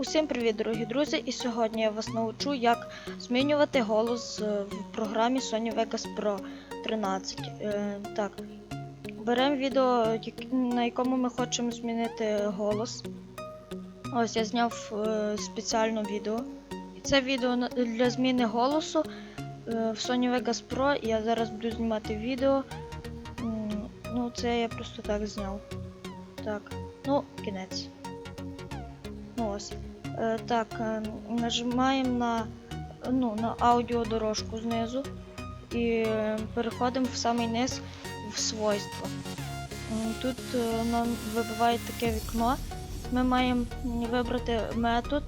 Усім привіт, дорогі друзі! І сьогодні я вас научу, як змінювати голос е, в програмі Sony Vegas Pro 13. Е, так, беремо відео, на якому ми хочемо змінити голос. Ось я зняв е, спеціально відео. І це відео для зміни голосу е, в Sony Vegas Pro. Я зараз буду знімати відео. Ну, це я просто так зняв. Так, ну, кінець. Ось. Е, так, е, нажимаємо на, ну, на аудіодорожку знизу і переходимо в самий низ в свойства. Тут е, нам вибиває таке вікно. Ми маємо вибрати метод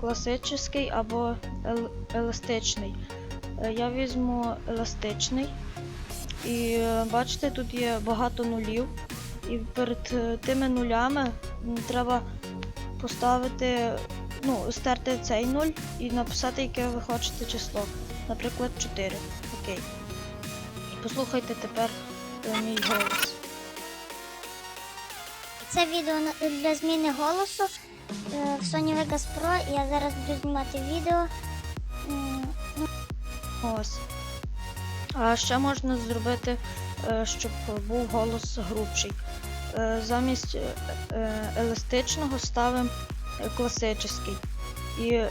класичний або ел- еластичний. Я візьму еластичний. І бачите, тут є багато нулів. І перед тими нулями треба поставити, ну, стерти цей 0 і написати, яке ви хочете число. Наприклад, 4. Окей. І послухайте тепер е, мій голос. Це відео для зміни голосу е, в Sony Vegas Pro. Я зараз буду знімати відео. Ну, Ось. А ще можна зробити, е, щоб був голос грубший. Е, Замість е, е, еластичного ставимо класичний. І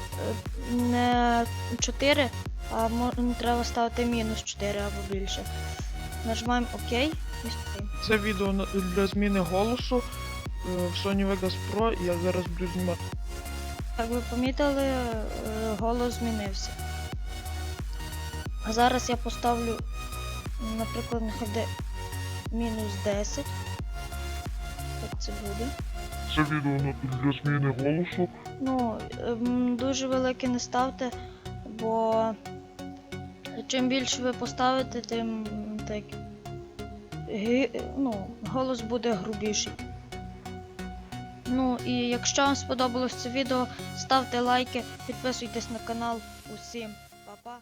не 4, а треба ставити мінус 4 або більше. Нажимаємо ОК і. Це відео для зміни голосу в Sony Vegas Pro. Я зараз буду знімати. Як ви помітили, голос змінився. А зараз я поставлю, наприклад, нехай мінус 10. Це буде? Це відео на- для зміни голосу. Ну, ем, дуже велике не ставте, бо чим більше ви поставите, тим так, гі- ну, голос буде грубіший. Ну і якщо вам сподобалось це відео, ставте лайки, підписуйтесь на канал. Усім па-па!